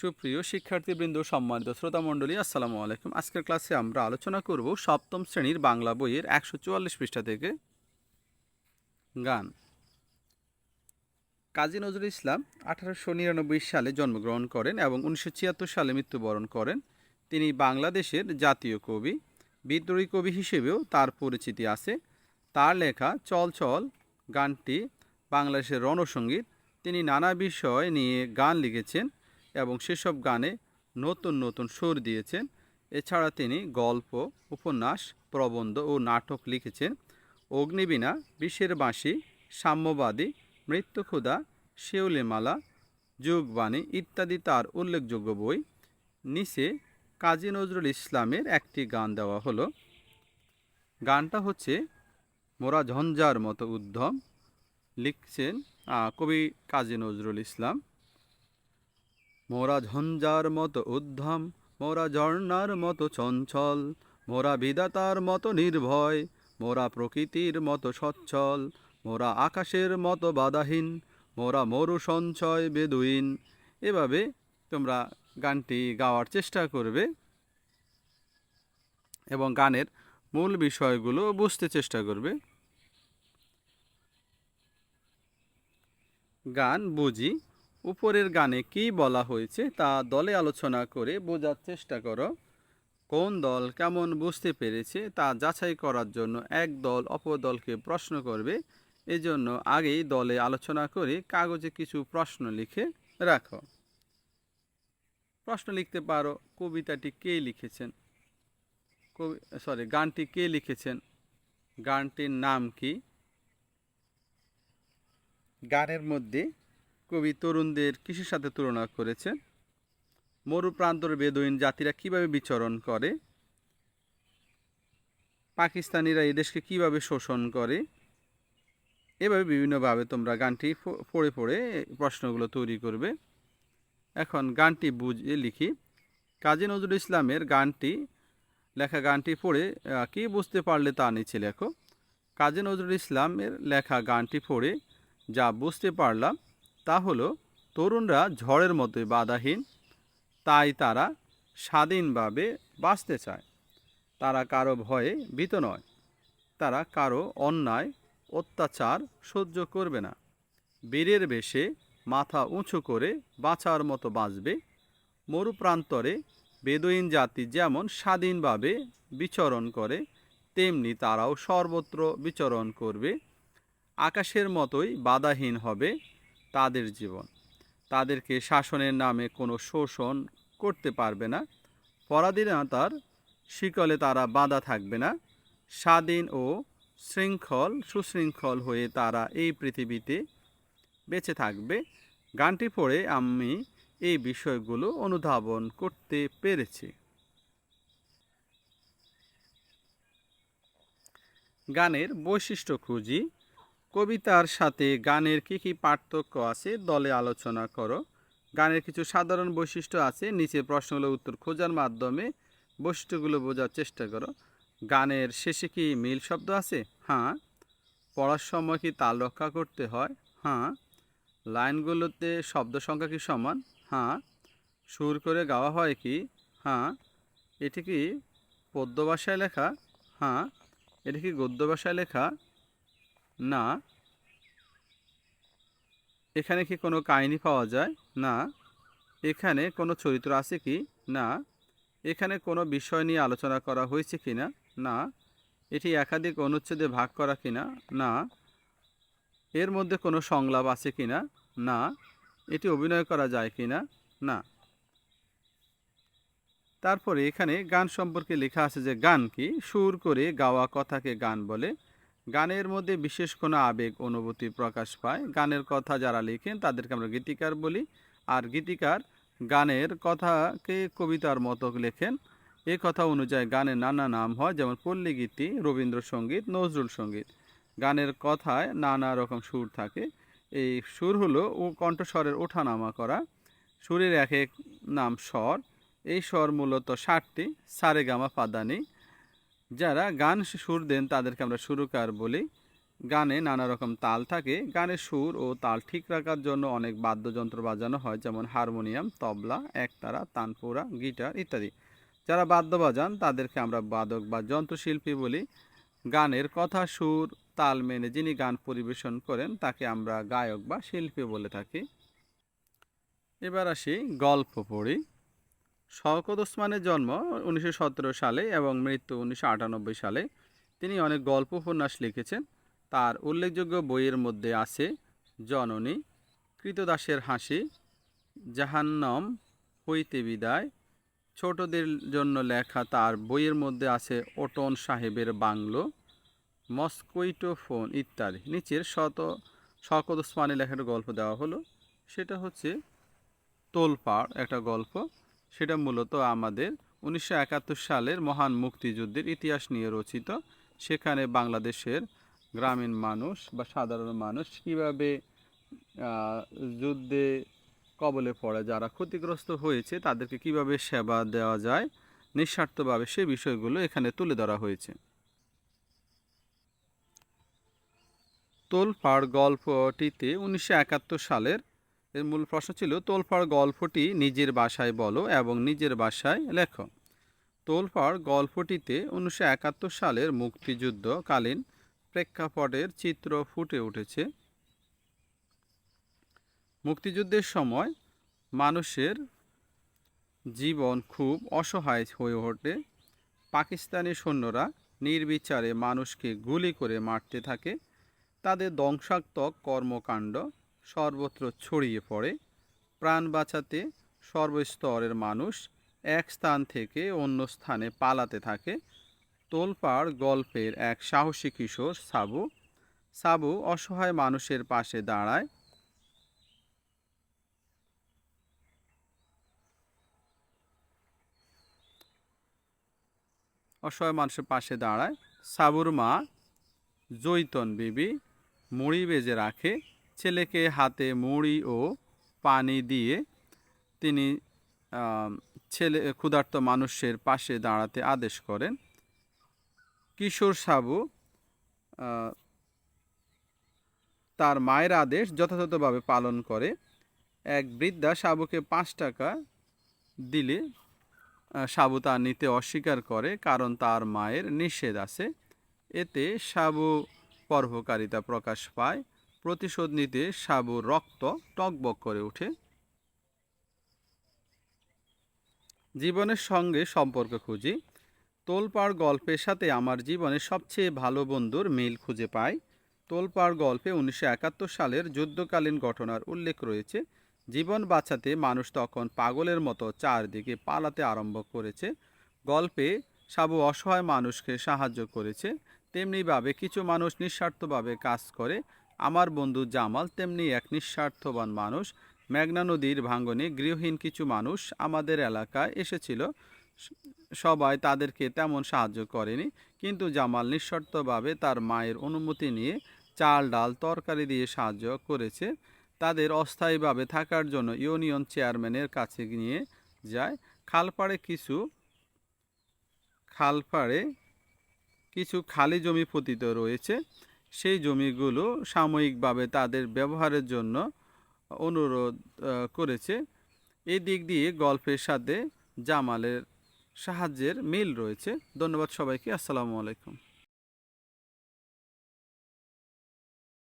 সুপ্রিয় শিক্ষার্থীবৃন্দ, সম্মানিত শ্রোতা মণ্ডলী আসসালামু আলাইকুম। আজকের ক্লাসে আমরা আলোচনা করব সপ্তম শ্রেণির বাংলা বইয়ের একশো চুয়াল্লিশ পৃষ্ঠা থেকে গান। কাজী নজরুল ইসলাম আঠারোশো নিরানব্বই সালে জন্মগ্রহণ করেন এবং উনিশশো ছিয়াত্তর সালে মৃত্যুবরণ করেন। তিনি বাংলাদেশের জাতীয় কবি, বিদ্রোহী কবি হিসেবেও তার পরিচিতি আছে। তার লেখা চল চল গানটি বাংলাদেশের রণসঙ্গীত। তিনি নানা বিষয় নিয়ে গান লিখেছেন। এবং সেসব গানে নতুন নতুন সুর দিয়েছেন। এছাড়া তিনি গল্প, উপন্যাস, প্রবন্ধ ও নাটক লিখেছেন। অগ্নিবীণা বিশ্বের বাঁশি, সাম্যবাদী মৃত্যুক্ষুদা শিউলিমালা যুগবাণী ইত্যাদি তার উল্লেখযোগ্য বই। নিচে কাজী নজরুল ইসলামের একটি গান দেওয়া হলো। গানটা হচ্ছে মোরা ঝঞ্ঝার মতো উদ্যম লিখছেন কবি কাজী নজরুল ইসলাম। মোরা ঝঞ্ঝার মতো উদ্ধম, মোরা ঝর্ণার মতো চঞ্চল, মোরা বিধাতার মতো নির্ভয়, মোরা প্রকৃতির মতো সচ্ছল, মোরা আকাশের মতো বাধাহীন, মোরা মরু সঞ্চয় বেদুইন। এভাবে তোমরা গানটি গাওয়ার চেষ্টা করবে এবং গানের মূল বিষয়গুলো বুঝতে চেষ্টা করবে। গান বুঝি। উপরের গানে কি বলা হয়েছে তা দলে আলোচনা করে বোঝার চেষ্টা করো। কোন দল কেমন বুঝতে পেরেছে তা যাচাই করার জন্য এক দল অপর দলকে প্রশ্ন করবে। এজন্য আগেই দলে আলোচনা করে কাগজে কিছু প্রশ্ন লিখে রাখো। প্রশ্ন লিখতে পারো, কবিতাটি কে লিখেছেন? কবি সরি গানটি কে লিখেছেন? গানটির নাম কি? গানের মধ্যে কবি তরুণদের কৃষির সাথে তুলনা করেছেন? মরুপ্রান্তর বেদুইন জাতিরা কীভাবে বিচরণ করে? পাকিস্তানিরা এই দেশকে কীভাবে শোষণ করে? এভাবে বিভিন্নভাবে তোমরা গানটি পড়ে পড়ে প্রশ্নগুলো তৈরি করবে। এখন গানটি বুঝে লিখি। কাজী নজরুল ইসলামের গানটি, লেখা গানটি পড়ে কি বুঝতে পারলে তা নিচে লেখো। কাজী নজরুল ইসলামের লেখা গানটি পড়ে, যা বুঝতে পারলাম তা হলো, তরুণরা ঝড়ের মতোই বাধাহীন, তাই তারা স্বাধীনভাবে বাঁচতে চায়। তারা কারও ভয়ে ভীত নয়, তারা কারও অন্যায়, অত্যাচার সহ্য করবে না। বীরের বেশে মাথা উঁচু করে বাঁচার মতো বাঁচবে। মরুপ্রান্তরে বেদুইন জাতি যেমন স্বাধীনভাবে বিচরণ করে, তেমনি তারাও সর্বত্র বিচরণ করবে। আকাশের মতোই বাধাহীন হবে। তাদের জীবন। তাদেরকে শাসনের নামে কোনো শোষণ করতে পারবে না। পরাধীনতার শিকলে তারা বাঁধা থাকবে না। স্বাধীন ও শৃঙ্খল, সুশৃঙ্খল হয়ে তারা এই পৃথিবীতে বেঁচে থাকবে। গানটি পড়ে আমি এই বিষয়গুলো অনুধাবন করতে পেরেছি। গানের বৈশিষ্ট্য খুঁজি। কবিতার সাথে গানের কী কী পার্থক্য আছে দলে আলোচনা করো। গানের কিছু সাধারণ বৈশিষ্ট্য আছে, নিচে প্রশ্নগুলো উত্তর খোঁজার মাধ্যমে বৈশিষ্ট্যগুলো বোঝার চেষ্টা করো। গানের শেষে কি মিল শব্দ আছে? হ্যাঁ। পড়ার সময় কি তাল রক্ষা করতে হয়? হ্যাঁ। লাইনগুলোতে শব্দ সংখ্যা কি সমান? হ্যাঁ। সুর করে গাওয়া হয় কি? হ্যাঁ। এটি কি পদ্য ভাষায় লেখা? হ্যাঁ। এটি কি গদ্য ভাষায় লেখা? না। এখানে কি কোনো কাহিনী পাওয়া যায়? না। এখানে কোনো চরিত্র আছে কি? না। এখানে কোনো বিষয় নিয়ে আলোচনা করা হয়েছে কি না? না। এটি একাধিক অনুচ্ছেদে ভাগ করা কি না? না। এর মধ্যে কোনো সংলাপ আছে কি না? না। এটি অভিনয় করা যায় কি না? না। তারপরে এখানে গান সম্পর্কে লেখা আছে যে গান কি? সুর করে গাওয়া কথাকে গান বলে। গানের মধ্যে বিশেষ কোনো আবেগ, অনুভূতি প্রকাশ পায়। গানের কথা যারা লেখেন, তাদেরকে আমরা গীতিকার বলি। আর গীতিকার গানের কথাকে কবিতার মতো লেখেন। এ কথা অনুযায়ী গানের নানা নাম হয়, যেমন পল্লী গীতি, রবীন্দ্রসঙ্গীত, নজরুল সংগীত। গানের কথায় নানা রকম সুর থাকে। এই সুর হলো ও কণ্ঠস্বরের ওঠানামা করা। সুরের এক এক নাম স্বর। এই স্বর মূলত ষাটটি সারেগামা পাদানি। যারা গান সুর দেন তাদেরকে আমরা সুরকার বলি। গানে নানা রকম তাল থাকে। গানের সুর ও তাল ঠিক রাখার জন্য অনেক বাদ্যযন্ত্র বাজানো হয়, যেমন হারমোনিয়াম, তবলা, একতারা, তানপুরা, গিটার ইত্যাদি। যারা বাদ্য বাজান, তাদেরকে আমরা বাদক বা যন্ত্রশিল্পী বলি। গানের কথা, সুর, তাল মেনে যিনি গান পরিবেশন করেন, তাকে আমরা গায়ক বা শিল্পী বলে থাকি। এবার আসি গল্প পড়ি। শওকত ওসমানের জন্ম উনিশশো সতেরো সালে এবং মৃত্যু উনিশশো আটানব্বই সালে। তিনি অনেক গল্প উপন্যাস লিখেছেন। তার উল্লেখযোগ্য বইয়ের মধ্যে আছে জননী, কৃতদাসের হাসি, জাহান্নম, হইতে বিদায়। ছোটদের জন্য লেখা তার বইয়ের মধ্যে আছে ওটন সাহেবের বাংলো মস্কুইটো ফোন ইত্যাদি। নিচের শত শকত ওসমানী লেখার গল্প দেওয়া হলো। সেটা হচ্ছে তোলপাড়, একটা গল্প। সেটা মূলত আমাদের উনিশশো একাত্তর সালের মহান মুক্তিযুদ্ধের ইতিহাস নিয়ে রচিত। সেখানে বাংলাদেশের গ্রামীণ মানুষ বা সাধারণ মানুষ কীভাবে যুদ্ধে কবলে পড়ে, যারা ক্ষতিগ্রস্ত হয়েছে, তাদেরকে কীভাবে সেবা দেওয়া যায়, নিঃস্বার্থভাবে সে বিষয়গুলো এখানে তুলে ধরা হয়েছে। তোলপাড় গল্পটিতে উনিশশো একাত্তর সালের এর মূল প্রশ্ন ছিল তোলপাড় গল্পটি নিজের বাসায় বলো এবং নিজের বাসায় লেখো। তোলপাড় গল্পটিতে উনিশশো একাত্তর সালের মুক্তিযুদ্ধকালীন প্রেক্ষাপটের চিত্র ফুটে উঠেছে। মুক্তিযুদ্ধের সময় মানুষের জীবন খুব অসহায় হয়ে ওঠে। পাকিস্তানি সৈন্যরা নির্বিচারে মানুষকে গুলি করে মারতে থাকে। তাদের ধ্বংসাত্মক কর্মকাণ্ড সর্বত্র ছড়িয়ে পড়ে, প্রাণ বাঁচাতে সর্বস্তরের মানুষ এক স্থান থেকে অন্য স্থানে পালাতে থাকে। তোলপাড় গল্পের এক সাহসী কিশোর সাবু সাবু অসহায় মানুষের পাশে দাঁড়ায়। অসহায় মানুষের পাশে দাঁড়ায়। সাবুর মা জৈতন বিবি, মুড়ি বেজে রাখে। ছেলেকে হাতে মুড়ি ও পানি দিয়ে তিনি ছেলে, ক্ষুধার্ত মানুষের পাশে দাঁড়াতে আদেশ করেন। কিশোর সাবু তার মায়ের আদেশ যথাযথভাবে পালন করে। এক বৃদ্ধা সাবুকে পাঁচ টাকা দিলে সাবু তা নিতে অস্বীকার করে কারণ তার মায়ের নিষেধ আছে। এতে সাবু পর্বকারিতা প্রকাশ পায়। প্রতিশোধ নিতে সাবুর রক্ত টকবক করে ওঠে। জীবনের সঙ্গে সম্পর্ক খুঁজি। তোলপাড় গল্পের সাথে আমার জীবনের সবচেয়ে ভালো বন্ধুর মিল খুঁজে পাই। তোলপাড় গল্পে উনিশশো একাত্তর সালের যুদ্ধকালীন ঘটনার উল্লেখ রয়েছে। জীবন বাঁচাতে মানুষ তখন পাগলের মতো চারদিকে পালাতে আরম্ভ করেছে। গল্পে সাবু অসহায় মানুষকে সাহায্য করেছে। তেমনিভাবে কিছু মানুষ নিঃস্বার্থভাবে কাজ করে। আমার বন্ধু জামাল তেমনি এক নিঃস্বার্থবান মানুষ। মেঘনা নদীর ভাঙ্গনে গৃহহীন কিছু মানুষ আমাদের এলাকায় এসেছিল। সবাই তাদেরকে তেমন সাহায্য করেনি, কিন্তু জামাল নিঃশর্তভাবে তার মায়ের অনুমতি নিয়ে চাল ডাল তরকারি দিয়ে সাহায্য করেছে। তাদের অস্থায়ীভাবে থাকার জন্য ইউনিয়ন চেয়ারম্যানের কাছে নিয়ে যায়। খালপাড়ে কিছু খালপাড়ে কিছু খালি জমি পতিত রয়েছে। সেই জমিগুলো সাময়িকভাবে তাদের ব্যবহারের জন্য অনুরোধ করেছে। এই দিক দিয়ে গল্পের সাথে জামালের সাহায্যের মিল রয়েছে। ধন্যবাদ সবাইকে। আসসালামু আলাইকুম।